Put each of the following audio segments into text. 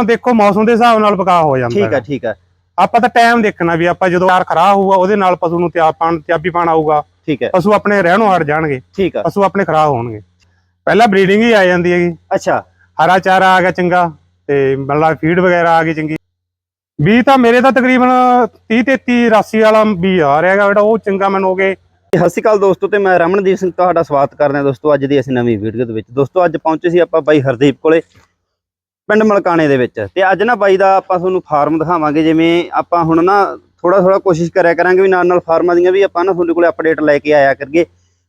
ਤਾਂ ਦੇਖੋ ਮੌਸਮ ਦੇ ਹਿਸਾਬ ਨਾਲ ਪਕਾ ਹੋ ਜਾਂਦਾ ਠੀਕ। ਹੈ। ਠੀਕ ਹੈ ਆਪਾਂ ਤਾਂ ਟਾਈਮ ਦੇਖਣਾ ਵੀ ਆਪਾਂ ਜਦੋਂ ਯਾਰ ਖਰਾ ਹੋਊਗਾ ਉਹਦੇ ਨਾਲ ਪਸ਼ੂ ਨੂੰ ਤਿਆਬ ਪਾਣ ਤਿਆਬੀ ਪਾਣ ਆਊਗਾ। ਠੀਕ ਹੈ ਪਸ਼ੂ ਆਪਣੇ ਰਹਿਣੋਂ ਹਟ ਜਾਣਗੇ। ਠੀਕ ਹੈ ਪਸ਼ੂ ਆਪਣੇ ਖਰਾ ਹੋਣਗੇ। ਪਹਿਲਾਂ ਬਰੀਡਿੰਗ ਹੀ ਆ ਜਾਂਦੀ ਹੈਗੀ। ਅੱਛਾ। ਹਰਾ ਚਾਰਾ ਆ ਗਿਆ ਚੰਗਾ ਤੇ ਮਤਲਬ ਫੀਡ ਵਗੈਰਾ ਆ ਗਈ ਚੰਗੀ। ਵੀ ਤਾਂ ਮੇਰੇ ਤਾਂ ਤਕਰੀਬਨ 30 33 80 ਵਾਲਾ ਵੀ ਆ ਰਿਹਾ ਹੈਗਾ ਜਿਹੜਾ ਉਹ ਚੰਗਾ ਮੈਨੂੰ ਹੋ ਗਏ। ਸਤਿ ਸ਼੍ਰੀ ਅਕਾਲ ਦੋਸਤੋ ਤੇ ਮੈਂ ਰਮਨਦੀਪ ਸਿੰਘ ਤੁਹਾਡਾ ਸਵਾਗਤ ਕਰਦੇ ਹਾਂ ਦੋਸਤੋ ਅੱਜ ਦੀ ਅਸੀਂ ਨਵੀਂ ਵੀਡੀਓ ਦੇ ਵਿੱਚ। ਦੋਸਤੋ ਅੱਜ ਪਹੁੰਚੇ ਸੀ ਆਪਾਂ ਬਾਈ ਹਰਦੀਪ ਕੋਲੇ। ਪਿੰਡ ਮਲਕਾਣੇ ਦੇ ਵਿੱਚ। ਤੇ ਅੱਜ ਨਾ ਬਾਈ ਦਾ ਆਪਾਂ ਤੁਹਾਨੂੰ ਫਾਰਮ ਦਿਖਾਵਾਂਗੇ, ਜਿਵੇਂ ਆਪਾਂ ਹੁਣ ਨਾ ਥੋੜਾ ਥੋੜਾ ਕੋਸ਼ਿਸ਼ ਕਰਿਆ ਕਰਾਂਗੇ ਵੀ ਨਾਲ ਨਾਲ ਫਾਰਮਾਂ ਦੀਆਂ ਵੀ ਆਪਾਂ ਨਾ ਤੁਹਾਡੇ ਕੋਲੇ ਅਪਡੇਟ ਲੈ ਕੇ ਆਇਆ ਕਰੀਏ।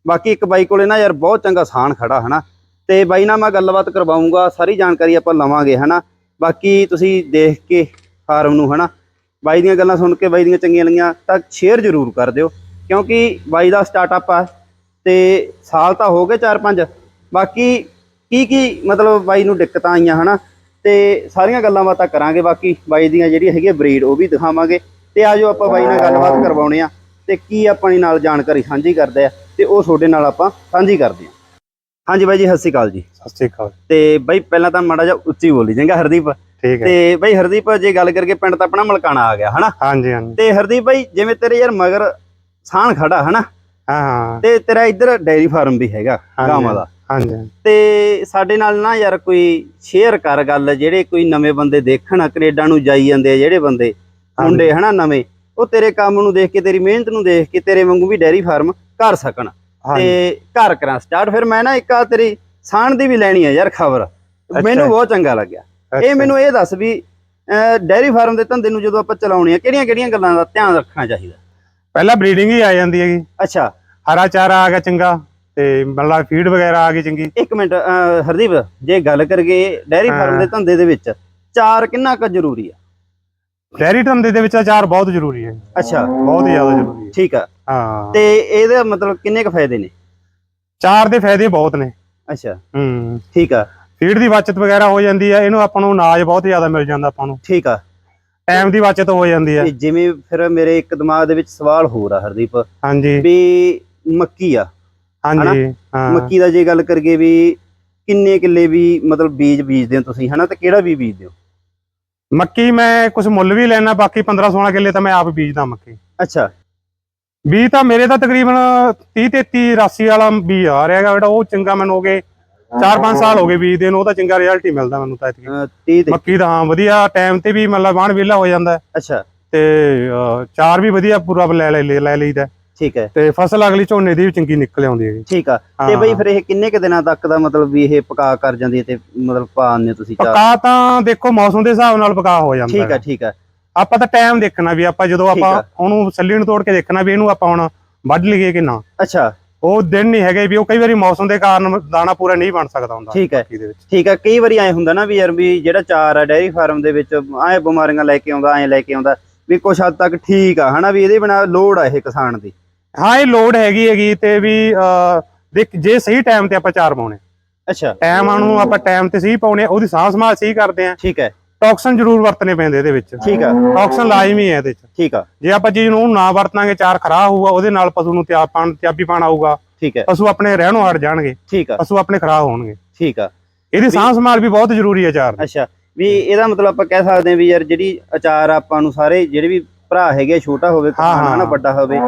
ਬਾਕੀ ਇੱਕ ਬਾਈ ਕੋਲੇ ਨਾ ਯਾਰ ਬਹੁਤ ਚੰਗਾ ਸਾਨ ਖੜਾ, ਹਨਾ। ਤੇ ਬਾਈ ਨਾਲ ਮੈਂ ਗੱਲਬਾਤ ਕਰਵਾਉਂਗਾ, ਸਾਰੀ ਜਾਣਕਾਰੀ ਆਪਾਂ ਲਵਾਂਗੇ, ਹਨਾ। ਬਾਕੀ ਤੁਸੀਂ ਦੇਖ ਕੇ ਫਾਰਮ ਨੂੰ, ਹਨਾ। ਬਾਈ ਦੀਆਂ ਗੱਲਾਂ ਸੁਣ ਕੇ ਬਾਈ ਦੀਆਂ ਚੰਗੀਆਂ ਲੱਗੀਆਂ, ਤਾਂ ਸ਼ੇਅਰ ਜ਼ਰੂਰ ਕਰ ਦਿਓ। ਕਿਉਂਕਿ ਬਾਈ ਦਾ ਸਟਾਰਟਅਪ ਆ, ਤੇ ਸਾਲ ਤਾਂ ਹੋ ਗਏ 4-5 ਬਾਕੀ ਕੀ ਕੀ ਮਤਲਬ ਬਾਈ ਨੂੰ ਦਿੱਕਤਾਂ ਆਈਆਂ, ਹਨਾ। ਤੇ ਸਾਰੀਆਂ ਗੱਲਾਂ ਬਾਤਾਂ ਕਰਾਂਗੇ ਬਾਕੀ ਬਾਈ ਦੀਆਂ ਜਿਹੜੀਆਂ ਹੈਗੀਆਂ ਬਰੀਡ ਉਹ ਵੀ ਦਿਖਾਵਾਂਗੇ। ਤੇ ਆਜੋ ਆਪਾਂ ਬਾਈ ਨਾਲ ਗੱਲਬਾਤ ਕਰਵਾਉਣੇ ਆ। ਤੇ ਕੀ ਆਪਣੀ ਨਾਲ ਜਾਣਕਾਰੀ ਸਾਂਝੀ ਕਰਦੇ ਆ ਤੇ ਉਹ ਤੁਹਾਡੇ ਨਾਲ ਆਪਾਂ ਸਾਂਝੀ ਕਰਦੇ ਆ। ਹਾਂਜੀ ਬਾਈ ਜੀ ਸਤਿ ਸ਼੍ਰੀ ਅਕਾਲ ਜੀ। ਸਤਿ ਸ਼੍ਰੀ ਅਕਾਲ। ਤੇ ਬਾਈ ਪਹਿਲਾਂ ਤਾਂ ਮਾੜਾ ਜਿਹਾ ਉੱਚੀ ਬੋਲੀ ਜਾਂਗਾ ਹਰਦੀਪ। ਠੀਕ ਹੈ। ਤੇ ਬਾਈ ਹਰਦੀਪ ਜੇ ਗੱਲ ਕਰਕੇ ਪਿੰਡ ਤਾਂ ਆਪਣਾ ਮਲਕਾਣਾ ਆ ਗਿਆ ਹਨਾ? ਹਾਂਜੀ ਹਾਂਜੀ। ਤੇ ਹਰਦੀਪ ਬਾਈ ਜਿਵੇਂ ਤੇਰੇ ਯਾਰ ਮਗਰ ਸਾਨ ਖੜਾ ਹਨਾ? ਹਾਂ ਹਾਂ। ਤੇ ਤੇਰਾ ਇੱਧਰ ਡੈਰੀ ਫਾਰਮ ਵੀ ਹੈਗਾ ਗਾਵਾਂ ਦਾ। ਹਾਂਜੀ। ਤੇ ਸਾਡੇ ਨਾਲ ਨਾ ਯਾਰ ਕੋਈ ਸ਼ੇਅਰ ਕਰ ਗੱਲ ਜਿਹੜੇ ਕੋਈ ਨਵੇਂ ਬੰਦੇ ਦੇਖਣ ਕੈਨੇਡਾ ਨੂੰ ਜਾਈ ਜਾਂਦੇ ਆ ਜਿਹੜੇ ਬੰਦੇ ਮੁੰਡੇ ਹਨਾ ਨਵੇਂ ਉਹ ਤੇਰੇ ਕੰਮ ਨੂੰ ਦੇਖ ਕੇ ਤੇਰੀ ਮਿਹਨਤ ਨੂੰ ਦੇਖ ਕੇ ਤੇਰੇ ਵਾਂਗੂ ਵੀ ਡੈਰੀ ਫਾਰਮ ਕਰ ਸਕਣ। ਤੇ ਘਰ ਕਰਾਂ ਸਟਾਰਟ ਫਿਰ ਮੈਂ ਨਾ ਇੱਕ ਆ ਤੇਰੀ ਸਾਣ ਦੀ ਵੀ ਲੈਣੀ ਆ ਯਾਰ ਖਬਰ। ਮੈਨੂੰ ਬਹੁਤ ਚੰਗਾ ਲੱਗਿਆ। ਇਹ। ਮੈਨੂੰ ਇਹ ਦੱਸ ਵੀ ਡੈਰੀ ਫਾਰਮ ਦੇ ਧੰਦੇ ਨੂੰ ਜਦੋਂ ਆਪਾਂ ਚਲਾਉਣੇ ਆ ਕਿਹੜੀਆਂ ਕਿਹੜੀਆਂ ਗੱਲਾਂ ਦਾ ਧਿਆਨ ਰੱਖਣਾ ਚਾਹੀਦਾ? ਪਹਿਲਾਂ ਬਰੀਡਿੰਗ ਹੀ ਆ ਜਾਂਦੀ ਹੈਗੀ। ਅੱਛਾ। ਹਰਾ ਚਾਰਾ ਆ ਗਿਆ ਚੰਗਾ। ਤੇ ਮਤਲਬ ਫੀਡ ਵਗੈਰਾ ਆ ਗਈ ਚੰਗੀ? ਇੱਕ ਮਿੰਟ ਅਹ, ਹਰਦੀਪ ਜੇ ਗੱਲ ਕਰੀਏ ਡੈਰੀ ਫਾਰਮ ਦੇ ਧੰਦੇ ਦੇ ਵਿੱਚ ਚਾਰ ਕਿੰਨਾ ਕੁ ਜ਼ਰੂਰੀ ਆ? ਡੈਰੀ ਧੰਦੇ ਦੇ ਵਿੱਚ ਅਚਾਰ ਬਹੁਤ ਜ਼ਰੂਰੀ ਹੈ। ਅੱਛਾ। ਬਹੁਤ ਹੀ ਜ਼ਿਆਦਾ ਜ਼ਰੂਰੀ ਹੈ। ਠੀਕ ਆ। ਹਾਂ। ਤੇ ਇਹਦਾ ਮਤਲਬ ਕਿੰਨੇ ਕੁ ਫਾਇਦੇ ਨੇ? ਚਾਰ ਦੇ ਫਾਇਦੇ ਬਹੁਤ ਨੇ। ਅੱਛਾ। ਹੂੰ। ਠੀਕ ਆ। ਫੀਡ ਦੀ ਬਚਤ ਵਗੈਰਾ ਹੋ ਜਾਂਦੀ ਹੈ ਇਹਨੂੰ ਆਪਾਂ ਨੂੰ ਅਨਾਜ ਬਹੁਤ ਜ਼ਿਆਦਾ ਮਿਲ ਜਾਂਦਾ ਆਪਾਂ ਨੂੰ। ਠੀਕ ਆ। ਟਾਈਮ ਦੀ ਬਚਤ ਹੋ ਜਾਂਦੀ ਹੈ ਤੇ ਜਿਵੇਂ ਫਿਰ ਮੇਰੇ ਇੱਕ ਦਿਮਾਗ ਦੇ ਵਿੱਚ ਸਵਾਲ ਹੋਰ ਆ ਹਰਦੀਪ। ਹਾਂਜੀ। ਵੀ ਮੱਕੀ ਆ। ਹਾਂਜੀ ਹਾਂ। ਮੱਕੀ ਦਾ ਜੇ ਗੱਲ ਕਰੀਏ ਵੀ ਕਿੰਨੇ ਕਿੱਲੇ ਵੀ ਮਤਲਬ ਬੀਜ ਬੀਜਦੇ ਹੋ ਤੁਸੀਂ ਹਨਾ? ਤੇ ਕਿਹੜਾ ਵੀ ਬੀਜਦੇ ਹੋ? ਮੱਕੀ ਮੈਂ ਕੁਝ ਮੁੱਲ ਵੀ ਲੈਣਾ ਬਾਕੀ 15 16 ਕਿੱਲੇ ਤਾਂ ਮੈਂ ਆਪ ਬੀਜਦਾ ਮੱਕੀ। ਅੱਛਾ। ਵੀ ਤਾਂ ਮੇਰੇ ਤਾਂ ਤਕਰੀਬਨ 30 33 80 ਵਾਲਾ ਵੀ ਆ ਰਿਹਾ ਹੈਗਾ ਉਹ ਚੰਗਾ ਮੈਨੂੰ ਹੋ ਗਏ 4-5 ਸਾਲ ਹੋ ਗਏ ਬੀਜਦੇ ਨੂੰ ਉਹਦਾ ਚੰਗਾ ਰਿਜ਼ਲਟ ਹੀ ਮਿਲਦਾ ਮੈਨੂੰ ਤਾਂ ਇਤਕੀ ਅਹ 30 ਤੇ ਮੱਕੀ ਦਾ ਹਾਂ ਵਧੀਆ ਟਾਈਮ ਤੇ ਵੀ ਮਤਲਬ ਵਾਣ ਵਿਹਲਾ ਹੋ ਜਾਂਦਾ। ਅੱਛਾ। ਤੇ ਚਾਰ ਵੀ ਵਧੀਆ ਪੂਰਾ ਲੈ ਲੈ ਲੈ ਲਈਦਾ। ਠੀਕ ਹੈ। ਤੇ ਫਸਲ ਅਗਲੀ ਝੋਨੇ ਦੀ ਵੀ ਚੰਗੀ ਨਿਕਲ ਆਉਂਦੀ ਹੈਗੀ। ਠੀਕ ਆ। ਤੇ ਹਾਂ। ਬਈ ਫਿਰ ਇਹ ਕਿੰਨੇ ਕੁ ਦਿਨਾਂ ਤੱਕ ਦਾ ਮਤਲਬ ਵੀ ਇਹ ਪਕਾ ਕਰ ਜਾਂਦੀ ਹੈ ਤੇ ਮਤਲਬ ਪਾਉਂਦੇ ਤੁਸੀਂ ਚਾਰ? ਪਕਾ ਤਾਂ ਦੇਖੋ ਮੌਸਮ ਦੇ ਹਿਸਾਬ ਨਾਲ ਪਕਾ ਹੋ ਜਾਂਦਾ ਠੀਕ। ਆ ਠੀਕ ਆ। ਆਪਾਂ ਤਾਂ ਟਾਈਮ ਦੇਖਣਾ ਵੀ ਆਪਾਂ ਜਦੋਂ ਆਪਾਂ। ਉਹਨੂੰ ਸੱਲੀ ਨੂੰ ਤੋੜ ਕੇ ਦੇਖਣਾ ਵੀ ਇਹਨੂੰ ਆਪਾਂ ਹੁਣ ਵੱਢ ਲਈਏ ਕਿ ਨਾ। ਅੱਛਾ। ਉਹ ਦਿਨ ਨਹੀਂ ਹੈਗੇ ਵੀ ਉਹ ਕਈ ਵਾਰੀ ਮੌਸਮ ਦੇ ਕਾਰਨ ਦਾਣਾ ਪੂਰਾ ਨਹੀਂ ਬਣ ਸਕਦਾ ਹੁੰਦਾ ਠੀਕ ਹੈ। ਠੀਕ ਆ ਕਈ ਵਾਰੀ ਐ ਹੁੰਦਾ ਨਾ ਵੀ ਯਾਰ ਵੀ ਜਿਹੜਾ ਚਾਰ ਆ ਡੈਰੀ ਫਾਰਮ ਦੇ ਵਿੱਚ ਐ ਬਿਮਾਰੀਆਂ ਲੈ ਕੇ ਆਉਂਦਾ ਐ ਲੈ ਕੇ ਆਉਂਦਾ ਵੀ ਕੁਛ ਹੱਦ ਤੱਕ ਠੀਕ ਆ ਹਨਾ ਵੀ ਇਹਦੇ ਬਿਨਾ ਲੋੜ ਆ ਇਹ ਕਿਸਾਨ ਦੀ। ਹਾਂ ਇਹ ਲੋਡ ਹੈਗੀ ਹੈਗੀ ਤੇ ਵੀ ਦੇਖ ਜੇ ਸਹੀ ਟਾਈਮ ਤੇ ਆਪਾਂ ਚਾਰ ਪਾਉਣੇ। ਅੱਛਾ। ਟਾਈਮ ਨੂੰ ਆਪਾਂ ਟਾਈਮ ਤੇ ਸਹੀ ਪਾਉਣੇ ਆ, ਉਹਦੀ ਸਾਂਭ ਸੰਭਾਲ ਸਹੀ ਕਰਦੇ ਆ ਠੀਕ ਹੈ। ਟੌਕਸਨ ਜ਼ਰੂਰ ਵਰਤਨੇ ਪੈਂਦੇ ਇਹਦੇ ਵਿੱਚ। ਠੀਕ ਆ। ਟੌਕਸਨ ਲਾਜ਼ਮੀ ਹੈ ਇਹਦੇ ਚ ਠੀਕ ਆ। ਜੇ ਆਪਾਂ ਚੀਜ਼ ਨੂੰ ਨਾ ਵਰਤਾਂਗੇ ਚਾਰ ਖਰਾ ਹੋਊਗਾ ਉਹਦੇ ਨਾਲ ਪਸ਼ੂ ਨੂੰ ਤਿਆਬ ਪਾਣ ਤਿਆਬੀ ਪਾਣ ਆਊਗਾ। ਠੀਕ ਹੈ। ਪਸ਼ੂ ਆਪਣੇ ਰਹਿਣੋਂ ਹਟ ਜਾਣਗੇ। ਠੀਕ ਆ। ਪਸ਼ੂ ਆਪਣੇ ਖਰਾ ਹੋਣਗੇ। ਠੀਕ ਆ। ਇਹਦੀ ਸਾਂਭ ਸੰਭਾਲ ਵੀ ਬਹੁਤ ਜ਼ਰੂਰੀ ਹੈ ਚਾਰ ਅੱਛਾ। ਵੀ ਇਹਦਾ ਮਤਲਬ ਆਪਾਂ ਕਹਿ ਸਕਦੇ ਹਾਂ ਵੀ ਯਾਰ ਜਿਹੜੀ ਅਚਾਰ ਆਪਾਂ ਨੂੰ ਸਾਰੇ ਜਿਹੜੇ ਵੀ ਭਰਾ ਹੈਗੇ ਛੋਟਾ ਹੋਵੇ ਕਿਸਾਨ ਹਨਾ। ਵੱਡਾ ਹੋਵੇ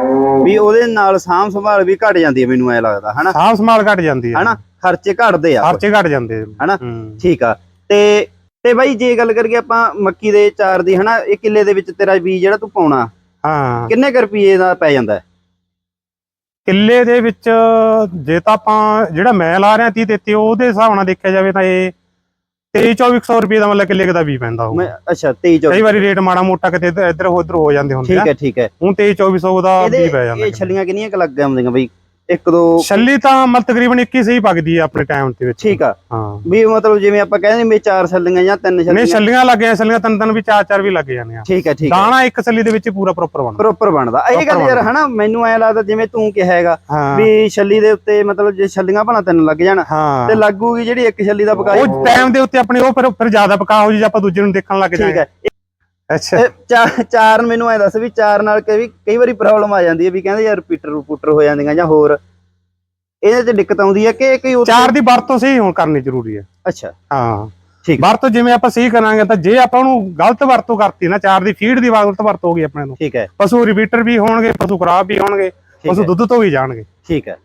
ਵੀ ਉਹਦੇ ਨਾਲ ਸਾਂਭ ਸੰਭਾਲ ਵੀ ਘਟ ਜਾਂਦੀ ਹੈ ਮੈਨੂੰ ਐ ਲੱਗਦਾ ਹਨਾ ਸਾਂਭ ਸੰਭਾਲ ਘਟ ਜਾਂਦੀ ਹੈ ਹਨਾ ਖਰਚੇ ਘਟਦੇ ਆ ਖਰਚੇ ਘਟ ਜਾਂਦੇ। ਹਨਾ। ਠੀਕ ਆ ਤੇ ਤੇ ਬਾਈ ਜੇ ਗੱਲ ਕਰੀਏ ਆਪਾਂ ਮੱਕੀ ਦੇ ਚਾਰ ਦੀ ਹਨਾ ਇਹ ਕਿੱਲੇ ਦੇ ਵਿੱਚ ਤੇਰਾ ਬੀਜ ਜਿਹੜਾ ਤੂੰ ਪਾਉਣਾ ਹਾਂ ਕਿੰਨੇ ਕੁ ਰੁਪਏ ਦਾ ਪੈ ਜਾਂਦਾ? ਕਿੱਲੇ ਦੇ ਵਿੱਚ ਜੇ ਤਾਂ ਆਪਾਂ ਜਿਹੜਾ ਮੈਂ ਲਾ ਰਿਹਾ 30 33 ਉਹਦੇ ਹਿਸਾਬ ਨਾਲ ਦੇਖਿਆ ਜਾਵੇ ਤਾਂ ਇਹ 23 2400 ਰੁਪਏ ਦਾ ਮਤਲਬ ਕਿੱਲੇ ਕੁ ਦਾ ਵੀ ਪੈਂਦਾ ਹੋਊ ਮੈਂ ਅੱਛਾ 23 ਕਈ 24 ਵਾਰੀ ਰੇਟ ਮਾੜਾ ਮੋਟਾ ਕਿਤੇ ਇੱਧਰ ਉੱਧਰ ਹੋ ਜਾਂਦੇ ਹੁੰਦੇ ਠੀਕ ਆ ਹੈ ਠੀਕ ਹੈ। ਹੁਣ 23 2400 ਦਾ ਵੀ ਪੈ ਜਾਂਦਾ ਇਹ ਛੱਲੀਆਂ ਕਿੰਨੀਆਂ ਕੁ ਲੱਗ ਜਾਂਦੀਆਂ ਬਈ? ਇੱਕ ਦੋ ਛੱਲੀ ਤਾਂ ਮਤਲਬ ਤਕਰੀਬਨ 21 ਸਹੀ ਪੱਕਦੀ ਆ ਆਪਣੇ ਟਾਈਮ ਦੇ ਵਿੱਚ। ਠੀਕ ਆ। ਹਾਂ। ਵੀ ਮਤਲਬ ਜਿਵੇਂ ਆਪਾਂ ਕਹਿੰਦੇ ਵੀ ਚਾਰ ਛੱਲੀਆਂ ਜਾਂ ਤਿੰਨ ਨਹੀਂ ਛੱਲੀਆਂ। ਛੱਲੀਆਂ ਲੱਗ ਗਈਆਂ ਛੱਲੀਆਂ ਤਿੰਨ ਤਿੰਨ ਵੀ ਚਾਰ ਚਾਰ ਵੀ ਲੱਗ ਜਾਂਦੇ ਆ ਠੀਕ ਹੈ ਠੀਕ ਦਾਣਾ ਇੱਕ ਛੱਲੀ ਦੇ ਵਿੱਚ ਪੂਰਾ ਪ੍ਰੋਪਰ ਬਣਦਾ। ਪ੍ਰੋਪਰ ਬਣਦਾ। ਇਹ ਗੱਲ ਯਾਰ ਹਨਾ ਮੈਨੂੰ ਐ ਲੱਗਦਾ ਜਿਵੇਂ ਤੂੰ ਕਿਹਾ ਹੈਗਾ ਵੀ ਛੱਲੀ ਦੇ ਉੱਤੇ ਮਤਲਬ ਜੇ ਛੱਲੀਆਂ ਭਣਾ ਤਿੰਨ ਲੱਗ ਜਾਣ ਤੇ ਲੱਗੂਗੀ ਜਿਹੜੀ ਇੱਕ ਛੱਲੀ ਦਾ ਪਕਾਈ ਉਹ ਟਾਈਮ ਦੇ ਉੱਤੇ ਆਪਣੇ ਉਹ ਫਿਰ ਫਿਰ ਜ਼ਿਆਦਾ ਪਕਾ ਹੋ ਜੀ ਜੇ ਆਪਾਂ ਦੂਜੇ ਨੂੰ ਦੇਖਣ ਲੱਗ ਠੀਕ ਜਾਏ। ਹੈ ਅੱਛਾ। ਚਾਰ ਮੈਨੂੰ ਐ ਦੱਸ ਵੀ ਚਾਰ ਨਾਲ ਕਈ ਕਈ ਵਾਰੀ ਪ੍ਰੋਬਲਮ ਆ ਜਾਂਦੀ ਹੈ ਵੀ ਕਹਿੰਦੇ ਯਾਰ ਰਿਪੀਟਰ ਰੂਪੂਟਰ ਹੋ ਜਾਂਦੀਆਂ ਜਾਂ ਹੋਰ। ਇਹਦੇ ਚ ਦਿੱਕਤ ਆਉਂਦੀ ਹੈ ਕਿ ਕੋਈ ਚਾਰ ਦੀ ਵਰਤੋਂ ਸਹੀ ਹੁਣ ਕਰਨੀ ਜ਼ਰੂਰੀ ਹੈ। ਅੱਛਾ। ਹਾਂ। ਠੀਕ। ਵਰਤੋਂ ਜਿਵੇਂ ਆਪਾਂ ਸਹੀ ਕਰਾਂਗੇ ਤਾਂ ਜੇ ਆਪਾਂ ਉਹਨੂੰ ਗਲਤ ਵਰਤੋਂ ਕਰਤੀ ਨਾ ਚਾਰ ਦੀ ਫੀਡ ਦੀ ਗਲਤ ਵਰਤੋਂ ਹੋ ਗਈ ਆਪਣੇ ਨੂੰ। ਠੀਕ ਹੈ। ਪਸ਼ੂ ਰਿਪੀਟਰ ਵੀ ਹੋਣਗੇ ਪਸ਼ੂ ਖਰਾਬ ਵੀ ਹੋਣਗੇ ਪਸ਼ੂ। ਦੁੱਧ ਤੋਂ ਵੀ ਜਾਣਗੇ। ਠੀਕ ਹੈ।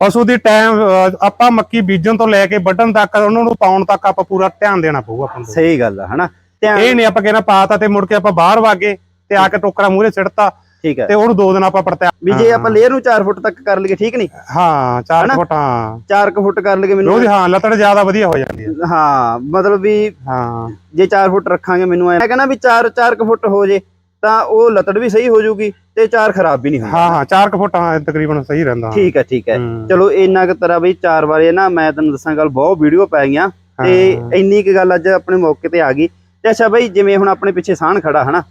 ਪਸ਼ੂ ਦੀ ਟਾਈਮ ਆਪਾਂ ਮੱਕੀ ਬੀਜਣ ਤੋਂ ਲੈ ਕੇ ਵੱਢਣ ਤੱਕ ਉਹਨਾਂ ਨੂੰ ਪਾਉਣ ਤੱਕ ਆਪਾਂ ਪੂਰਾ ਧਿਆਨ ਦੇਣਾ ਪਊਗਾ ਆਪਾਂ ਨੂੰ। ਸਹੀ ਗੱਲ ਆ ਹਨਾ? ਇਹ ਨਹੀਂ ਆਪਾਂ ਕਹਿਣਾ ਪਾਤਾ ਤੇ ਮੁੜ ਕੇ ਆਪਾਂ ਬਾਹਰ ਵਾਗੇ ਤੇ ਆ ਕੇ ਟੋਕਰਾ ਮੂਹਰੇ ਸਿੱਟਤਾ ਠੀਕ ਹੈ। ਤੇ ਉਹਨੂੰ ਦੋ ਦਿਨ ਆਪਾਂ ਪਰਤਿਆ। ਵੀ ਜੇ ਆਪਾਂ ਲੇਅਰ ਨੂੰ 4 ਫੁੱਟ ਤੱਕ ਕਰ ਲਈਏ ਠੀਕ ਨਹੀਂ? ਹਾਂ ਚਾਰ ਹਨਾ? ਫੁੱਟ ਹਾਂ। 4 ਫੁੱਟ ਕਰ ਲਈਏ ਮੈਨੂੰ ਉਹਦੀ ਹਾਂ ਲੱਤੜ ਜ਼ਿਆਦਾ ਵਧੀਆ ਹੋ ਜਾਂਦੀ ਹੈ। ਹਾਂ ਮਤਲਬ ਵੀ ਹਾਂ। ਜੇ 4 ਫੁੱਟ ਰੱਖਾਂਗੇ ਮੈਨੂੰ ਐ। ਕਹਿੰਦਾ ਵੀ 4 4 ਫੁੱਟ ਹੋ ਜੇ ਤਾਂ ਉਹ ਲੱਤੜ ਵੀ ਸਹੀ ਹੋ ਜਾਊਗੀ ਤੇ 4 ਖਰਾਬ ਵੀ ਨਹੀਂ ਹੋਣਾ ਹਾਂ ਹਾਂ 4 ਫੁੱਟ ਹਾਂ ਤਕਰੀਬਨ ਸਹੀ ਰਹਿੰਦਾ। ਠੀਕ ਹੈ ਠੀਕ ਹੈ। ਚਲੋ ਇੰਨਾ ਕੁ ਤਰ੍ਹਾਂ ਬਈ ਚਾਰ ਵਾਰੇ ਨਾ ਮੈਂ ਤੈਨੂੰ ਦੱਸਾਂ ਗੱਲ ਬਹੁਤ ਵੀਡੀਓ ਪੈ ਗਈਆਂ। ਤੇ। ਇੰਨੀ ਕੁ ਗੱਲ ਅੱਜ ਆਪਣੇ ਮੌਕੇ ਤੇ ਆ ਗਈ। ਤੇ ਅੱਛਾ ਬਈ ਜਿਵੇਂ ਹੁਣ ਆਪਣੇ ਪਿੱਛੇ ਸਾਹਣ ਖੜਾ ਹਨਾ?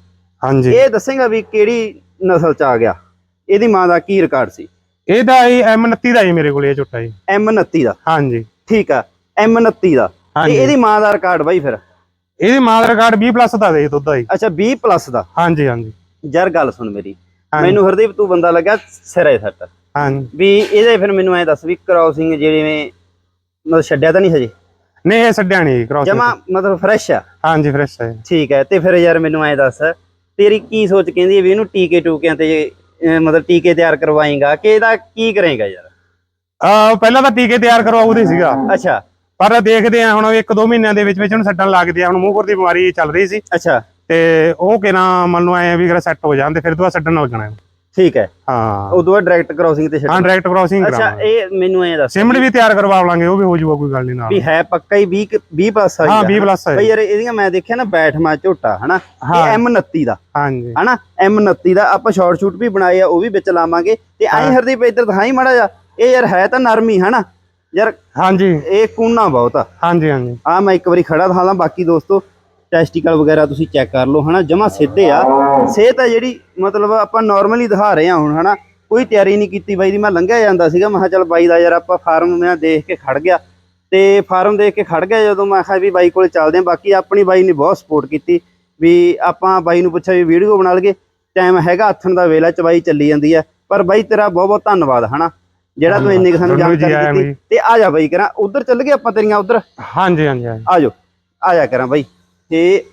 ਹਾਂਜੀ। ਇਹ ਦੱਸੇਗਾ ਵੀ ਕਿਹੜੀ ਨਸਲ ਚ ਆ ਗਿਆ? ਇਹਦੀ ਮਾਂ ਦਾ ਕੀ ਰਿਕਾਰਡ ਸੀ? ਇਹਦਾ ਇਹ M29 ਦਾ ਹੀ ਮੇਰੇ ਕੋਲ ਇਹ ਝੋਟਾ ਜੀ। M29 ਦਾ। ਹਾਂਜੀ। ਠੀਕ ਆ M29 ਦਾ। ਤੇ ਇਹਦੀ ਮਾਂ ਦਾ ਰਿਕਾਰਡ ਬਾਈ ਫਿਰ? ਇਹਦੀ ਮਾਂ ਦਾ ਰਿਕਾਰਡ 20 ਪਲੱਸ ਦਾ ਦੇ ਦੁੱਧ ਜੀ। ਅੱਛਾ 20 ਪਲੱਸ ਦਾ। ਹਾਂਜੀ ਹਾਂਜੀ। ਯਾਰ ਗੱਲ ਸੁਣ ਮੇਰੀ। ਮੈਨੂੰ ਹਰਦੀਪ ਤੂੰ ਬੰਦਾ ਲੱਗਾ ਸਿਰੇ ਸੱਟ। ਹਾਂਜੀ। ਵੀ ਇਹਦੇ ਫਿਰ ਮੈਨੂੰ ਐ ਦੱਸ ਵੀ ਕ੍ਰਾਸਿੰਗ ਜਿਵੇਂ ਮਤਲਬ ਛੱਡਿਆ ਤਾਂ ਨਹੀਂ ਹਜੇ? ਨਹੀਂ ਇਹ ਛੱਡਿਆ ਨਹੀਂ ਕ੍ਰਾਸ ਜਮਾ ਮਤਲਬ ਫਰੈਸ਼ ਆ? ਹਾਂਜੀ ਫਰੈਸ਼ ਹੈ ਠੀਕ ਹੈ ਤੇ ਫਿਰ ਯਾਰ ਮੈਨੂੰ ਐ ਦੱਸ ਤੇਰੀ ਕੀ ਸੋਚ ਕਹਿੰਦੀ ਵੀ ਇਹਨੂੰ ਟੀਕੇ ਟੂਕਿਆਂ ਤੇ ਮਤਲਬ ਟੀਕੇ ਤਿਆਰ ਕਰਵਾਏਗਾ ਕਿ ਇਹਦਾ ਕੀ ਕਰੇਗਾ ਯਾਰ? ਆ ਪਹਿਲਾਂ ਤਾਂ ਟੀਕੇ ਤਿਆਰ ਕਰਵਾਉਦੇ ਸੀਗਾ। ਅੱਛਾ। ਪਰ ਦੇਖਦੇ ਆ ਹੁਣ ਇੱਕ ਦੋ ਮਹੀਨਿਆਂ ਦੇ ਵਿੱਚ ਵਿੱਚ ਉਹਨੂੰ ਛੱਡਣ ਲੱਗਦੇ ਆ। ਹੁਣ ਮੂੰਹਪੁਰ ਦੀ ਬਿਮਾਰੀ ਚੱਲ ਰਹੀ ਸੀ। ਅੱਛਾ। ਤੇ ਉਹ ਕਿਨਾ ਮੰਨ ਲਓ ਐ ਵੀ ਅਗਰ ਸੈੱਟ ਹੋ ਜਾਂਦੇ ਫਿਰ ਦੁਆ ਛੱਡਣ ਲੱਗਣਾ। ਠੀਕ ਹੈ। ਹਾਂ। ਉਦੋਂ ਬਾਅਦ ਡਾਇਰੈਕਟ ਕ੍ਰਾਸਿੰਗ ਤੇ ਹਾਂ ਡਾਇਰੈਕਟ ਕ੍ਰਾਸਿੰਗ ਅੱਛਾ ਇਹ ਮੈਨੂੰ ਐ ਦੱਸ। ਸਿਮੜ ਵੀ ਤਿਆਰ ਕਰਵਾ ਲਾਂਗੇ ਉਹ ਵੀ ਹੋ ਜਾਊਗਾ ਕੋਈ ਗੱਲ ਨਹੀਂ ਨਾਲ। ਵੀ ਹੈ ਪੱਕਾ ਹੀ 20 20 ਪਲੱਸ ਆ ਹਾਂ 20 ਪਲੱਸ ਹੈ ਬਈ ਯਾਰ ਇਹਦੀਆਂ ਮੈਂ ਦੇਖਿਆ ਨਾ ਬੈਠ ਮਾ ਝੋਟਾ ਹਨਾ। ਇਹ M29 ਦਾ। ਹਾਂਜੀ। ਹਨਾ? M29 ਦਾ ਆਪਾਂ ਸ਼ਾਰਟ ਸ਼ੂਟ ਵੀ ਬਣਾਏ ਆ ਉਹ ਵੀ ਵਿੱਚ ਲਾਵਾਂਗੇ। ਤੇ ਐਂ। ਹਰਦੀਪ ਇੱਧਰ ਦਿਖਾਈ ਮੜਾ ਜਾ ਇਹ ਯਾਰ ਹੈ ਤਾਂ ਨਰਮੀ ਹਨਾ? ਯਾਰ ਹਾਂਜੀ। ਇਹ ਕੂਨਾ ਬਹੁਤ ਆ। ਹਾਂਜੀ ਹਾਂਜੀ। ਆ ਮੈਂ ਇੱਕ ਵਾਰੀ ਖੜਾ ਦਿਖਾਦਾ ਬਾਕੀ ਦੋਸਤੋ। ਟੈਸਟੀਕਲ ਵਗੈਰਾ ਤੁਸੀਂ ਚੈੱਕ ਕਰ ਲਓ ਹਨਾ? ਜਮਾ ਸਿੱਧੇ ਆ। ਸਿਹਤ ਆ ਜਿਹੜੀ ਮਤਲਬ ਆਪਾਂ ਨਾਰਮਲੀ ਦਿਖਾ ਰਹੇ ਆ ਹੁਣ ਹਨਾ? ਕੋਈ ਤਿਆਰੀ ਨਹੀਂ ਕੀਤੀ ਬਾਈ ਦੀ ਮੈਂ ਲੰਘਿਆ ਜਾਂਦਾ ਸੀਗਾ ਮੈਂ ਕਿਹਾ ਚੱਲ ਬਾਈ ਦਾ ਯਾਰ ਆਪਾਂ ਫਾਰਮ ਮੈਂ ਦੇਖ ਕੇ ਖੜ ਗਿਆ। ਤੇ ਫਾਰਮ ਦੇਖ ਕੇ ਖੜ ਗਿਆ ਜਦੋਂ ਮੈਂ ਕਿਹਾ ਵੀ ਬਾਈ ਕੋਲ ਚੱਲਦੇ ਆ ਬਾਕੀ ਆਪਣੀ ਬਾਈ ਨੇ ਬਹੁਤ ਸਪੋਰਟ ਕੀਤੀ ਵੀ ਆਪਾਂ ਬਾਈ ਨੂੰ ਪੁੱਛਿਆ ਵੀ ਵੀਡੀਓ ਬਣਾ ਲਈਏ। ਟਾਈਮ ਹੈਗਾ ਹੱਥਣ ਦਾ ਵੇਲਾ ਚਵਾਈ ਚੱਲੀ ਜਾਂਦੀ ਆ। ਪਰ ਬਾਈ ਤੇਰਾ ਬਹੁਤ ਬਹੁਤ ਧੰਨਵਾਦ ਹਨਾ? ਜਿਹੜਾ ਤੂੰ ਇੰਨੀ ਸਾਨੂੰ ਜਾਣਕਾਰੀ ਦਿੱਤੀ। ਤੇ ਆ ਜਾ ਬਾਈ ਕਰਾਂ। ਉਧਰ ਚੱਲ ਗਏ ਆਪਾਂ ਤੇਰੀਆਂ ਉਧਰ? ਹਾਂਜੀ ਹਾਂਜੀ ਹਾਂਜੀ। ਆ ਜਾਓ ਆ ਜਾ ਕਰਾਂ ਬਾਈ। ਤੇ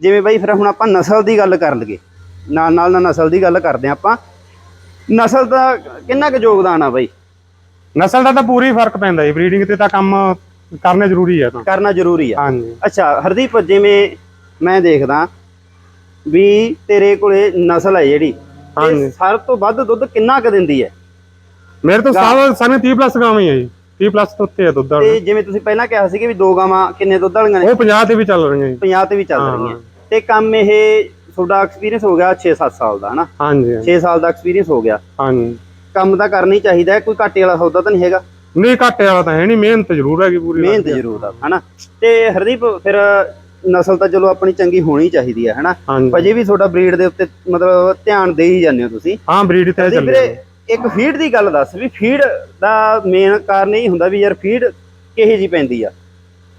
ਜਿਵੇਂ ਬਾਈ ਫਿਰ ਹੁਣ ਆਪਾਂ ਨਸਲ ਦੀ ਗੱਲ ਕਰ ਲਈਏ ਨਾਲ ਨਾਲ ਨਾਲ ਨਸਲ ਦੀ ਗੱਲ ਕਰਦੇ ਆਪਾਂ ਨਸਲ ਦਾ ਕਿੰਨਾ ਕੁ ਯੋਗਦਾਨ ਆ ਬਾਈ? ਨਸਲ ਦਾ ਤਾਂ ਪੂਰੀ ਫ਼ਰਕ ਪੈਂਦਾ ਜੀ ਬਰੀਡਿੰਗ ਤੇ ਤਾਂ ਕੰਮ ਕਰਨੇ ਜ਼ਰੂਰੀ ਹੈ ਤਾਂ। ਕਰਨਾ ਜ਼ਰੂਰੀ ਆ। ਹਾਂਜੀ। ਅੱਛਾ ਹਰਦੀਪ ਜਿਵੇਂ ਮੈਂ ਦੇਖਦਾ ਵੀ ਤੇਰੇ ਕੋਲੇ ਨਸਲ ਹੈ ਜਿਹੜੀ ਹਾਂਜੀ। ਸਭ ਤੋਂ ਵੱਧ ਦੁੱਧ ਕਿੰਨਾ ਕੁ ਦਿੰਦੀ ਹੈ? ਮੇਰੇ ਤੋਂ ਸਾਲ ਸਾਨੇ 30 ਪਲੱਸ ਗਾਵਾਂ ਹੀ ਹੈ ਜੀ। 30 ਪਲੱਸ ਤੋਂ ਉੱਤੇ ਦੁੱਧ ਵਾਲੀ। ਤੇ ਜਿਵੇਂ ਤੁਸੀਂ ਪਹਿਲਾਂ ਕਿਹਾ ਸੀ ਕਿ ਵੀ ਦੋ ਗਾਵਾਂ ਕਿੰਨੇ ਦੁੱਧ ਵਾਲੀਆਂ ਨੇ? ਉਹ 50 ਤੇ ਵੀ ਚੱਲ ਰਹੀਆਂ ਜੀ। 50 ਤੇ ਵੀ ਚੱਲ ਹਾਂ। ਰਹੀਆਂ। ਤੇ ਕੰਮ ਇਹ ਤੁਹਾਡਾ ਐਕਸਪੀਰੀਅੰਸ ਹੋ ਗਿਆ 6-7 ਸਾਲ ਦਾ ਹਨਾ? ਹਾਂਜੀ ਹਾਂਜੀ, 6 ਸਾਲ ਦਾ ਐਕਸਪੀਰੀਅੰਸ ਹੋ ਗਿਆ। ਹਾਂਜੀ। ਕੰਮ ਤਾਂ ਕਰਨਾ ਚਾਹੀਦਾ ਹੈ ਕੋਈ ਘਾਟੇ ਵਾਲਾ ਸੌਦਾ ਤਾਂ ਨਹੀਂ ਹੈਗਾ। ਨਹੀਂ ਘਾਟੇ ਵਾਲਾ ਤਾਂ ਹੈ ਨਹੀਂ ਮਿਹਨਤ ਜ਼ਰੂਰ ਹੈਗੀ ਪੂਰੀ। ਮਿਹਨਤ ਜ਼ਰੂਰ ਆ ਹਨਾ? ਤੇ ਹਰਦੀਪ ਫਿਰ ਨਸਲ ਤਾਂ ਚਲੋ ਆਪਣੀ ਚੰਗੀ ਹੋਣੀ ਚਾਹੀਦੀ ਹੈ ਹਨਾ? ਹਾਂਜੀ। ਅਜੇ ਵੀ ਤੁਹਾਡਾ ਬਰੀਡ ਦੇ ਉੱਤੇ ਮਤਲਬ ਧਿਆਨ ਦੇ ਹੀ ਜਾਂਦੇ ਹੋ ਤੁਸੀਂ। ਹਾਂ ਬਰੀਡ ਤੇ ਚੱਲੇ ਵੀਰੇ ਇੱਕ ਫੀਡ ਦੀ ਗੱਲ ਦੱਸ ਵੀ ਫੀਡ ਦਾ ਮੇਨ ਕਾਰਨ ਇਹ ਹੁੰਦਾ ਵੀ ਯਾਰ ਫੀਡ ਕਿਹੇ ਜੀ ਪੈਂਦੀ ਆ।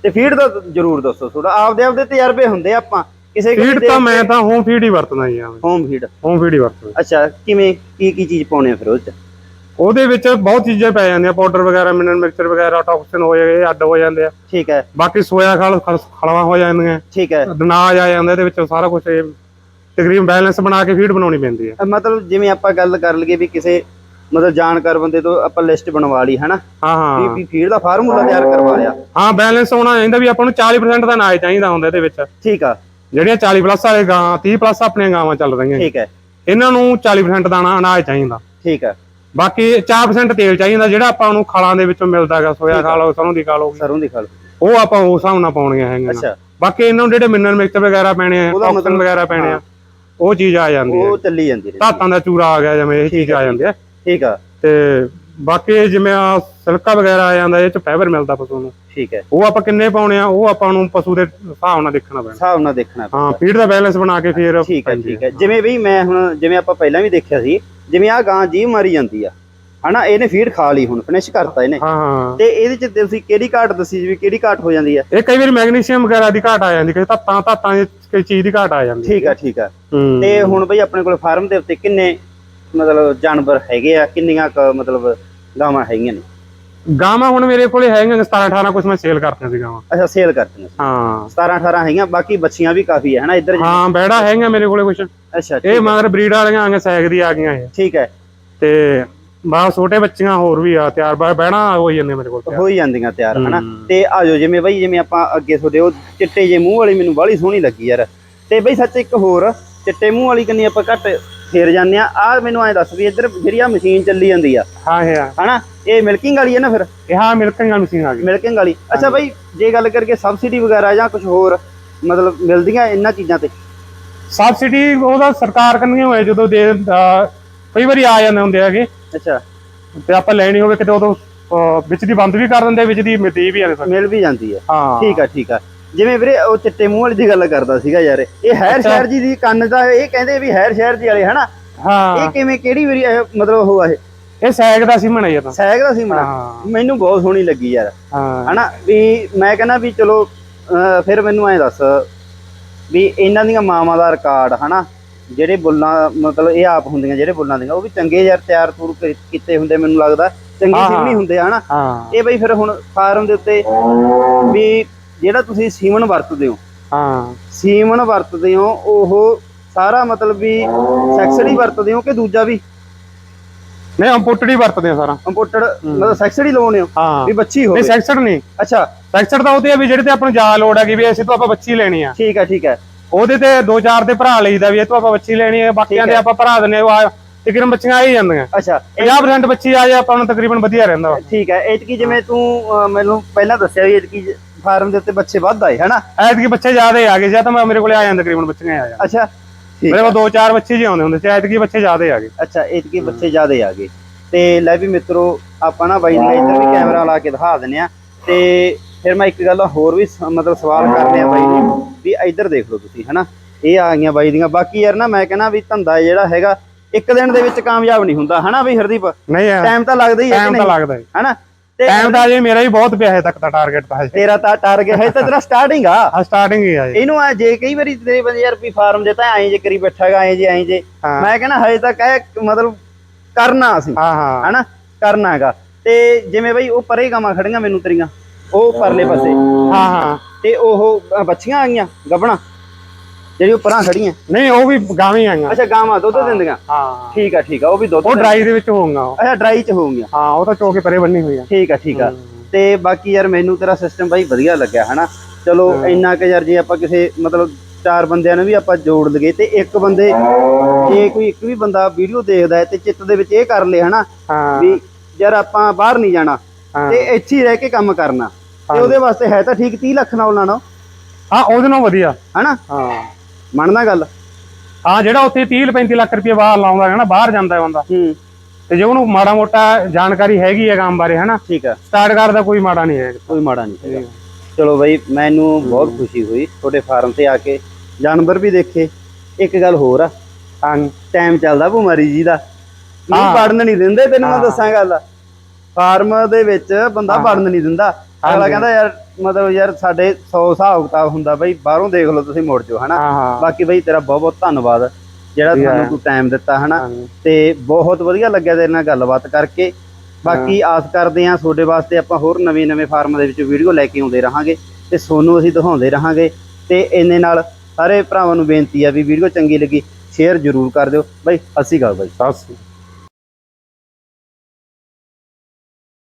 ਤੇ ਫੀਡ ਦਾ ਜ਼ਰੂਰ ਦੱਸੋ ਥੋੜਾ ਆਪਦੇ ਆਪਦੇ ਤਜਰਬੇ ਹੁੰਦੇ ਆ ਆਪਾਂ। ਕਿਸੇ ਫੀਡ ਤਾਂ ਮੈਂ ਤਾਂ ਹੋਮ ਫੀਡ ਹੀ ਵਰਤਦਾ ਹਾਂ ਹੋਮ ਫੀਡ ਹੋਮ ਫੀਡ ਹੀ ਵਰਤਦਾ। ਅੱਛਾ ਕਿਵੇਂ ਕੀ ਕੀ ਚੀਜ਼ ਪਾਉਣੇ ਆ ਫਿਰ ਉਹ ਚ? ਉਹਦੇ ਵਿੱਚ ਬਹੁਤ ਚੀਜ਼ਾਂ ਪੈ ਜਾਂਦੀਆਂ ਪਾਊਡਰ ਵਗੈਰਾ ਮਿਨਰਲ ਮਿਕਸਚਰ ਵਗੈਰਾ ਟੌਕਸਿਨ ਹੋ ਜਾਂਦੇ ਅੱਡ ਹੋ ਜਾਂਦੇ ਆ। ਠੀਕ ਹੈ। ਬਾਕੀ ਸੋਇਆ ਖਲ ਖਲਵਾ ਹੋ ਜਾਂਦੀਆਂ। ਠੀਕ ਹੈ। ਅਨਾਜ ਆ ਜਾਂਦਾ ਇਹਦੇ ਵਿੱਚ ਸਾਰਾ ਕੁਝ ਤਕਰੀਬਨ ਬੈਲੈਂਸ ਬਣਾ ਕੇ ਫੀਡ ਬਣਾਉਣੀ ਪੈਂਦੀ ਹੈ। ਮਤਲਬ ਜਿਵੇਂ ਆਪਾਂ ਗੱਲ ਕਰ ਲਈਏ ਵੀ ਕਿਸੇ ਮਤਲਬ ਜਾਣਕਾਰ ਬੰਦੇ ਤੋਂ ਆਪਾਂ ਲਿਸਟ ਬਣਵਾ ਲਈ ਹਨਾ? ਹਾਂ ਹਾਂ। ਵੀ ਫੀਡ ਦਾ ਫਾਰਮੂਲਾ ਤਿਆਰ ਕਰਵਾ ਲਿਆ। ਹਾਂ ਬੈਲੈਂਸ ਹੋਣਾ ਚਾਹੀਦਾ ਵੀ ਆਪਾਂ ਨੂੰ 40% ਦਾ ਅਨਾਜ ਚਾਹੀਦਾ ਹੁੰਦਾ ਇਹਦੇ ਵਿੱਚ। ਠੀਕ ਆ। ਜਿਹੜੀਆਂ 40 ਪਲੱਸ ਵਾਲੇ ਗਾਂ 30 ਪਲੱਸ ਆਪਣੀਆਂ ਗਾਵਾਂ ਚੱਲ ਰਹੀਆਂ ਠੀਕ ਹੈ। ਇਹਨਾਂ ਨੂੰ 40% ਦਾਣਾ ਅਨਾਜ ਚਾਹੀਦਾ। ਠੀਕ ਹੈ। ਬਾਕੀ 4% ਤੇਲ ਚਾਹੀਦਾ ਜਿਹੜਾ ਆਪਾਂ ਨੂੰ ਖਾਲਾਂ ਦੇ ਵਿੱਚੋਂ ਮਿਲਦਾ ਹੈਗਾ ਸੋਇਆ ਖਾ ਲਓ ਸਰੋਂ ਦੀ ਖਾ ਲਓ। ਸਰੋਂ ਦੀ ਖਲ ਉਹ ਆਪਾਂ ਉਸ ਹਿਸਾਬ ਨਾਲ ਪਾਉਣੀਆਂ ਹੈਗੀਆਂ। ਅੱਛਾ। ਬਾਕੀ ਇਹਨਾਂ ਨੂੰ ਜਿਹੜੇ ਮਿਨਰਲ ਮਿਕਸਚਰ ਵਗੈਰਾ ਪੈਣੇ ਆ ਮਤਲਬ- ਵਗੈਰਾ ਪੈਣੇ ਆ ਹਾਂ। ਉਹ ਚੀਜ਼ ਆ ਜਾਂਦੀ ਹੈ। ਉਹ ਚੱਲੀ ਜਾਂਦੀ ਨੇ ਧਾਤਾਂ ਦਾ ਚੂਰਾ ਆ ਗਿਆ ਜਿਵੇਂ ਇਹ ਚੀਜ਼ ਆ ਜਾਂਦੀ ਹੈ। ਠੀਕ ਆ। ਤੇ ਬਾਕੀ ਜਿਵੇਂ ਆ ਸਿਲਕਾ ਵਗੈਰਾ ਆ ਜਾਂਦਾ ਇਹ ਚ ਫਾਈਬਰ ਮਿਲਦਾ ਪਸ਼ੂ ਨੂੰ। ਠੀਕ ਹੈ। ਉਹ ਆਪਾਂ ਕਿੰਨੇ ਪਾਉਣੇ ਆ ਉਹ ਆਪਾਂ ਨੂੰ ਪਸ਼ੂ ਦੇ ਹਿਸਾਬ ਨਾਲ ਦੇਖਣਾ ਪੈਣਾ। ਹਿਸਾਬ ਨਾਲ ਦੇਖਣਾ। ਹਾਂ ਫੀਡ ਦਾ ਬੈਲੈਂਸ ਬਣਾ ਕੇ ਫਿਰ ਠੀਕ ਹੈ ਠੀਕ ਹੈ। ਜਿਵੇਂ ਵੀ ਮੈਂ ਹੁਣ ਜਿਵੇਂ ਆਪਾਂ ਪਹਿਲਾਂ ਵੀ ਦੇਖਿਆ ਸੀ ਜਿਵੇਂ ਆ ਗਾਂ ਜੀ ਮਾਰੀ ਜਾਂਦੀ ਆ ਹਨਾ ਇਹਨੇ ਫੀਡ ਖਾ ਲਈ ਹੁਣ ਫਿਨਿਸ਼ ਕਰਤਾ ਇਹਨੇ। ਹਾਂ ਤੇ ਇਹਦੇ ਚ ਤੁਸੀਂ ਕਿਹੜੀ ਘਾਟ ਦੱਸੀ ਜੀ ਕਿਹੜੀ ਘਾਟ ਹੋ ਜਾਂਦੀ ਆ? ਇਹ ਕਈ ਵਾਰੀ ਮੈਗਨੀਸ਼ੀਅਮ ਵਗੈਰਾ ਦੀ ਘਾਟ ਆ ਜਾਂਦੀ ਕਈ ਧਾਤਾਂ ਧਾਤਾਂ ਦੀ ਕਈ ਚੀਜ਼ ਦੀ ਘਾਟ ਆ ਜਾਂਦੀ। ਠੀਕ ਆ ਠੀਕ ਆ। ਤੇ ਹੁਣ ਬਈ ਆਪਣੇ ਕੋਲ ਫਾਰਮ ਦੇ ਉੱਤੇ ਕਿੰਨੇ ਮਤਲਬ ਜਾਨਵਰ ਹੈਗੇ ਆ ਕਿੰਨੀਆਂ ਕੁ ਮਤਲਬ ਗਾਵਾਂ ਹੈਗੀਆਂ ਨੇ? ਗਾਵਾਂ ਹੁਣ ਮੇਰੇ ਕੋਲੇ ਹੈਗੀਆਂ 17 18 ਕੁਝ ਮੈਂ ਸੇਲ ਕਰਤੀਆਂ ਸੀ ਗਾਵਾਂ। ਅੱਛਾ ਸੇਲ ਕਰਤੀਆਂ ਹਾਂ। 17 18 ਹੈਗੀਆਂ ਬਾਕੀ ਬੱਚੀਆਂ ਵੀ ਕਾਫੀ ਹੈ ਹਨਾ ਇੱਧਰ ਹਾਂ ਬੈੜਾ ਹੈਗੀਆਂ ਮੇਰੇ ਕੋਲੇ ਕੁਝ ਅੱਛਾ ਇਹ ਮਗਰ ਬਰੀਡ ਵਾਲੀਆਂ ਆ ਗਈਆਂ ਸੈਗ ਦੀ ਆ ਗਈਆਂ ਇਹ। ਠੀਕ ਹੈ ਤੇ ਬਾਹ ਛੋਟੇ ਬੱਚੀਆਂ ਹੋਰ ਵੀ ਆ ਤਿਆਰ ਬਾ ਬਹਿਣਾ ਹੋਈ ਜਾਂਦੇ ਮੇਰੇ ਕੋਲ ਤਿਆਰ। ਹੋ ਹੀ ਜਾਂਦੀਆਂ ਤਿਆਰ ਹਨਾ। ਤੇ ਆਜੋ ਜਿਵੇਂ ਬਈ ਜਿਵੇਂ ਆਪਾਂ ਅੱਗੇ ਤੁਹਾਡੇ ਉਹ ਚਿੱਟੇ ਜੇ ਮੂੰਹ ਵਾਲੀ ਮੈਨੂੰ ਬਾਹਲੀ ਸੋਹਣੀ ਲੱਗੀ ਯਾਰ। ਤੇ ਬਈ ਸੱਚ ਇੱਕ ਹੋਰ ਚਿੱਟੇ ਮੂੰਹ ਵਾਲੀ ਕੰਨੀ ਆਪਾਂ ਘੱਟ ਫੇਰ ਜਾਂਦੇ ਆ। ਆ ਮੈਨੂੰ ਐਂ ਦੱਸ ਵੀ ਇੱਧਰ ਜਿਹੜੀ ਆ ਮਸ਼ੀਨ ਚੱਲੀ ਜਾਂਦੀ ਆ ਹਾਂ ਆ ਹਨਾ? ਇਹ ਮਿਲਕਿੰਗ ਵਾਲੀ ਹੈ ਨਾ ਫਿਰ? ਇਹ ਹਾਂ ਮਿਲਕਿੰਗ ਮਸ਼ੀਨ ਆ ਗਈ। ਮਿਲਕਿੰਗ ਵਾਲੀ। ਅੱਛਾ ਬਈ ਜੇ ਗੱਲ ਕਰਕੇ ਸਬਸਿਡੀ ਵਗੈਰਾ ਜਾਂ ਕੁਝ ਹੋਰ ਮਤਲਬ ਮਿਲਦੀਆਂ ਇਹਨਾਂ ਚੀਜ਼ਾਂ ਤੇ? ਸਬਸਿਡੀ ਉਹਦਾ ਸਰਕਾਰ ਕੰਨੀ ਹੋਏ ਜਦੋਂ ਦੇ ਕਈ ਵਾਰੀ ਆ ਜਾਂਦੇ ਹੁੰਦੇ ਹੈਗੇ। ਅੱਛਾ। ਤੇ ਆਪਾਂ ਲੈਣੀ ਹੋਵੇ ਕਿਤੇ ਉਦੋਂ ਵਿੱਚ ਦੀ ਬੰਦ ਵੀ ਕਰ ਦਿੰਦੇ ਵਿੱਚ ਦੀ ਮਿਤੀ ਵੀ ਆਨੇ ਮਿਲ ਵੀ ਜਾਂਦੀ ਹੈ ਹਾਂ। ਠੀਕ ਆ ਠੀਕ ਆ। ਜਿਵੇਂ ਵੀਰੇ ਉਹ ਚਿੱਟੇ ਮੂੰਹ ਵਾਲੀ ਦੀ ਗੱਲ ਕਰਦਾ ਸੀਗਾ ਯਾਰ ਇਹ ਹੈਰ। ਸ਼ਹਿਰ ਜੀ ਦੀ ਕੰਨ ਦਾ ਇਹ ਕਹਿੰਦੇ ਵੀ ਹੈਰ ਸ਼ਹਿਰ ਜੀ ਵਾਲੇ ਹਨਾ? ਹਾਂ। ਇਹ ਕਿਵੇਂ ਕਿਹੜੀ ਵਾਰੀ ਇਹ ਮਤਲਬ ਉਹ ਆ ਇਹ? ਇਹ ਸੈਗ ਦਾ ਸੀ ਮਣਾ ਇਹ ਤਾਂ। ਸਹਿਗ ਦਾ ਸੀ ਮਣਾ ਹਾਂ। ਮੈਨੂੰ ਬਹੁਤ ਸੋਹਣੀ ਲੱਗੀ ਯਾਰ। ਹਾਂ। ਹਨਾ ਵੀ ਮੈਂ ਕਹਿੰਦਾ ਵੀ ਚਲੋ ਫਿਰ ਮੈਨੂੰ ਐਂ ਦੱਸ ਵੀ ਇਹਨਾਂ ਦੀਆਂ ਮਾਵਾਂ ਦਾ ਰਿਕਾਰਡ ਹਨਾ? ਜਿਹੜੇ ਬੁੱਲਾਂ ਮਤਲਬ ਇਹ ਆਪ ਹੁੰਦੀਆਂ ਜਿਹੜੇ ਬੁੱਲਾਂ ਦੀਆਂ ਉਹ ਵੀ ਚੰਗੇ ਯਾਰ ਤਿਆਰ ਤੂਰ ਕੀਤੇ ਹੁੰਦੇ ਮੈਨੂੰ ਲੱਗਦਾ। ਚੰਗੇ ਹਾਂ, ਸੀਮਣੀ ਹਾਂ। ਹੁੰਦੇ ਹਨਾ? ਹਾਂ। ਇਹ ਬਈ ਫਿਰ ਹੁਣ ਫਾਰਮ ਦੇ ਉੱਤੇ ਵੀ ਜਿਹੜਾ ਤੁਸੀਂ ਸੀਮਨ ਵਰਤਦੇ ਹੋ। ਹਾਂ। ਸੀਮਨ ਵਰਤਦੇ ਹੋ ਉਹ ਸਾਰਾ ਮਤਲਬ ਵੀ ਸੈਕਸਡੀ ਵਰਤਦੇ ਹੋ ਕਿ ਦੂਜਾ ਵੀ? ਨਹੀਂ ਅੰਪੁੱਟੜੀ ਵਰਤਦੇ ਆ ਸਾਰਾ। ਇੰਪੋਰਟਡ ਮਤਲਬ ਸੈਕਸਡੀ ਲਾਉਣੇ ਹੋ? ਵੀ ਬੱਚੀ ਨਹੀਂ ਹੋਵੇ ਸੈਕਸਡ ਨਹੀਂ। ਅੱਛਾ। ਸੈਕਸਡ ਤਾਂ ਉਹਦੇ ਆ ਵੀ ਜਿਹੜੇ ਤੇ ਆਪਾਂ ਨੂੰ ਲੋੜ ਹੈਗੀ ਵੀ ਅਸੀਂ ਤੋਂ ਆਪਾਂ ਬੱਚੀ ਲੈਣੀ ਆ। ਠੀਕ ਹੈ ਠੀਕ ਹੈ ਉਹਦੇ ਤੇ ਦੋ ਚਾਰ ਦੇ ਭਰਾ ਲਈਦਾ ਵੀ ਇਹ ਤੋਂ ਆਪਾਂ ਬੱਚੀ ਲੈਣੀ ਹੈ ਬਾਕੀਆਂ ਦੇ। ਆਪਾਂ ਭਰਾ ਦਿੰਨੇ ਆ ਤਕਰੀਬਨ ਬੱਚੀਆਂ ਆ ਹੀ ਜਾਂਦੀਆਂ। ਅੱਛਾ। 50% ਬੱਚੀ ਆ ਜਾਏ ਆਪਾਂ ਨੂੰ ਤਕਰੀਬਨ ਵਧੀਆ ਰਹਿੰਦਾ ਠੀਕ ਹੈ ਐਤਕੀ ਜਿਵੇਂ ਤੂੰ ਮੈਨੂੰ ਪਹਿਲਾਂ ਦੱਸਿਆ ਵੀ ਐਤਕੀ ਫਾਰਮ ਦੇ ਉੱਤੇ ਬੱਚੇ ਵੱਧ ਆਏ ਹਨਾ? ਐਤਕੀ ਬੱਚੇ ਜ਼ਿਆਦਾ ਆ ਗਏ ਜਾਂ ਤਾਂ ਮੈਂ ਮੇਰੇ ਕੋਲੇ ਆ ਜਾਂਦੇ ਤਕਰੀਬਨ ਬੱਚੀਆਂ ਆ ਜਾਂਦੇ ਅੱਛਾ ਮੇਰੇ ਕੋਲ ਦੋ ਚਾਰ ਬੱਚੇ ਜੀ ਆਉਂਦੇ ਹੁੰਦੇ ਸੀ ਐਤਕੀ ਬੱਚੇ ਜ਼ਿਆਦਾ ਆ ਗਏ। ਅੱਛਾ ਐਤਕੀ ਬੱਚੇ ਜ਼ਿਆਦੇ ਆ ਗਏ। ਤੇ ਲੈ ਵੀ ਮਿੱਤਰੋ ਆਪਾਂ ਨਾ ਬਾਈ ਨੇ ਇੱਧਰ ਵੀ ਕੈਮਰਾ ਲਾ ਕੇ ਦਿਖਾ ਦਿੰਨੇ ਆ ਤੇ ਫਿਰ ਮੈਂ ਇੱਕ ਗੱਲ ਹੋਰ ਵੀ ਮਤਲਬ ਸਵਾਲ ਕਰਨੇ ਆ ਬਾਈ ਨੂੰ ਵੀ ਇੱਧਰ ਦੇਖ ਲਓ ਤੁਸੀਂ ਹਨਾ? ਇਹ ਆ ਗਈਆਂ ਬਾਈ ਦੀਆਂ। ਬਾਕੀ ਯਾਰ ਨਾ ਮੈਂ ਕਹਿੰਦਾ ਵੀ ਧੰਦਾ ਜਿਹੜਾ ਹੈਗਾ ਇੱਕ ਦਿਨ ਦੇ ਵਿੱਚ ਕਾਮਯਾਬ ਨਹੀਂ ਹੁੰਦਾ ਹਨਾ ਬਈ ਹਰਦੀਪ? ਨਹੀਂ ਟਾਈਮ ਤਾਂ ਲੱਗਦਾ ਹੀ ਹੈ ਟਾਈਮ ਤਾਂ ਲੱਗਦਾ ਹੈ। ਹਨਾ? ਟਾਈਮ ਤਾਂ ਅਜੇ ਮੇਰਾ ਹੀ ਬਹੁਤ ਪਿਆ ਹੈ ਤੱਕ ਦਾ ਟਾਰਗੇਟ ਤਾਂ ਹਜੇ। ਤੇਰਾ ਤਾਂ ਟਾਰਗੇਟ ਹੈ ਤਾਂ ਤੇਰਾ ਸਟਾਰਟਿੰਗ ਆ। ਆ ਸਟਾਰਟਿੰਗ ਹੀ ਆ ਜੀ ਇਹਨੂੰ ਆ ਜੇ ਕਈ ਵਾਰੀ ਤੇਰੇ ਬੰਦੇ ਯਾਰ ਵੀ ਫਾਰਮ ਦੇ ਤਾਂ ਐਂ ਜੇ ਕਰੀ ਬੈਠਾਗਾ ਐਂ ਜੇ ਐਂ ਜੇ। ਹਾਂ। ਮੈਂ ਕਹਿੰਦਾ ਹਜੇ ਤੱਕ ਇਹ ਮਤਲਬ ਕਰਨਾ ਅਸੀਂ ਹਾਂ ਹਾਂ। ਹਨਾ? ਕਰਨਾ ਹੈਗਾ। ਤੇ ਜਿਵੇਂ ਬਈ ਉਹ ਪਰੇ ਗਾਵਾਂ ਖੜੀਆਂ ਮੈਨੂੰ ਤੇਰੀਆਂ ਉਹ ਪਰਲੇ ਪਾਸੇ। ਹਾਂ ਹਾਂ। ਤੇ ਉਹ ਬੱਚੀਆਂ ਆ ਗਈਆਂ ਗੱਬਣਾ। ਜਿਹੜੀ ਉਹ ਪਰਾਂ ਖੜੀਆਂ। ਨਹੀਂ ਉਹ ਵੀ ਗਾਵੇਂ ਆਈਆਂ। ਅੱਛਾ ਗਾਵਾਂ ਦੁੱਧ ਦਿੰਦੀਆਂ? ਹਾਂ। ਠੀਕ ਆ ਠੀਕ ਆ ਉਹ ਵੀ ਦੁੱਧ ਉਹ ਡਰਾਈ ਦੇ ਵਿੱਚ ਹੋਊਗਾ ਅੱਛਾ ਡਰਾਈ ਚ ਹੋਣਗੀਆਂ ਹਾਂ ਉਹ ਤਾਂ ਚੋਕੇ ਪਰੇ ਬੰਨੀ ਹੋਈ ਆ। ਠੀਕ ਆ ਠੀਕ ਆ। ਤੇ ਬਾਕੀ ਯਾਰ ਮੈਨੂੰ ਤੇਰਾ ਸਿਸਟਮ ਬਾਈ ਵਧੀਆ ਲੱਗਿਆ ਹਨਾ? ਚਲੋ ਇੰਨਾ ਕਿ ਯਾਰ ਜੇ ਆਪਾਂ ਕਿਸੇ ਮਤਲਬ ਚਾਰ ਬੰਦਿਆਂ ਨੂੰ ਵੀ ਆਪਾਂ ਜੋੜ ਲਈਏ ਤੇ ਇੱਕ ਬੰਦੇ ਜੇ ਕੋਈ ਇੱਕ ਵੀ ਬੰਦਾ ਵੀਡੀਓ ਦੇਖਦਾ ਹੈ ਤੇ ਚਿੱਤ ਦੇ ਵਿੱਚ ਇਹ ਕਰ ਲੇ ਹਨਾ? ਵੀ ਯਾਰ ਆਪਾਂ ਬਾਹਰ ਨਹੀਂ ਜਾਣਾ। ਤੇ ਇੱਥੇ ਹੀ ਰਹਿ ਕੇ ਕੰਮ ਕਰਨਾ। ਤੇ ਉਹਦੇ ਵਾਸਤੇ ਹੈ ਤਾਂ ਠੀਕ 30 ਲੱਖ ਨਾਲ ਲਾਣਾ ਹਾਂ ਉਹਦੇ ਨਾਲ ਵਧੀਆ। ਹਨਾ? ਹਾਂ। ਮੰਨਦਾ ਗੱਲ? ਹਾਂ ਜਿਹੜਾ ਉੱਥੇ 30 35 ਲੱਖ ਰੁਪਏ ਬਾਹਰ ਲਾਉਂਦਾ ਹੈ ਨਾ ਬਾਹਰ ਜਾਂਦਾ ਹੈ ਬੰਦਾ। ਹੂੰ। ਤੇ ਜੇ ਉਹਨੂੰ ਮਾੜਾ ਮੋਟਾ ਜਾਣਕਾਰੀ ਹੈਗੀ ਹੈ ਕੰਮ ਬਾਰੇ ਹਨਾ? ਠੀਕ ਆ ਸਟਾਰਟ ਕਰਦਾ ਕੋਈ ਮਾੜਾ ਨਹੀਂ ਹੈ। ਕੋਈ ਮਾੜਾ ਨਹੀਂ ਹੈਗਾ। ਚਲੋ ਬਾਈ ਮੈਨੂੰ ਬਹੁਤ ਖੁਸ਼ੀ ਹੋਈ ਤੁਹਾਡੇ ਫਾਰਮ ਤੇ ਆ ਕੇ। ਜਾਨਵਰ ਵੀ ਦੇਖੇ। ਇੱਕ ਗੱਲ ਹੋਰ ਆ। ਹਾਂ ਟਾਈਮ ਚੱਲਦਾ ਬਿਮਾਰੀ ਜੀ ਦਾ। ਨਹੀਂ ਹਾਂ। ਵੜਨ ਨਹੀਂ ਦਿੰਦੇ ਤੈਨੂੰ ਮੈਂ ਹਾਂ। ਦੱਸਾਂ ਗੱਲ। ਫਾਰਮ ਦੇ ਵਿੱਚ ਬੰਦਾ ਵੜਨ ਨਹੀਂ ਦਿੰਦਾ। ਅਗਲਾ। ਕਹਿੰਦਾ ਯਾਰ ਮਤਲਬ ਯਾਰ ਸਾਡੇ 100 ਹਿਸਾਬ ਕਿਤਾਬ ਹੁੰਦਾ ਬਈ ਬਾਹਰੋਂ ਦੇਖ ਲਓ ਤੁਸੀਂ ਮੁੜ ਜਾਓ ਹਨਾ? ਬਾਕੀ ਬਈ ਤੇਰਾ ਬਹੁਤ ਬਹੁਤ ਧੰਨਵਾਦ ਜਿਹੜਾ। ਤੁਹਾਨੂੰ ਤੂੰ ਟਾਈਮ ਦਿੱਤਾ ਹਨਾ। ਤੇ ਬਹੁਤ ਵਧੀਆ ਲੱਗਿਆ ਤੇਰੇ ਨਾਲ ਗੱਲਬਾਤ ਕਰਕੇ। ਬਾਕੀ ਆਸ ਕਰਦੇ ਹਾਂ ਤੁਹਾਡੇ ਵਾਸਤੇ ਆਪਾਂ ਹੋਰ ਨਵੇਂ ਨਵੇਂ ਫਾਰਮ ਦੇ ਵਿੱਚ ਵੀਡੀਓ ਲੈ ਕੇ ਆਉਂਦੇ ਰਹਾਂਗੇ ਤੇ ਸੋਨੂੰ ਅਸੀਂ ਦਿਖਾਉਂਦੇ ਰਹਾਂਗੇ। ਤੇ ਇੰਨੇ ਨਾਲ ਸਾਰੇ ਭਰਾਵਾਂ ਨੂੰ ਬੇਨਤੀ ਆ ਵੀ ਵੀਡੀਓ ਚੰਗੀ ਲੱਗੀ ਸ਼ੇਅਰ ਜ਼ਰੂਰ ਕਰ ਦਿਓ। ਬਾਈ ਸ਼੍ਰੀ ਅਕਾਲ ਬਾਈ। ਸਤਿ ਸ੍ਰੀ ਅਕਾਲ।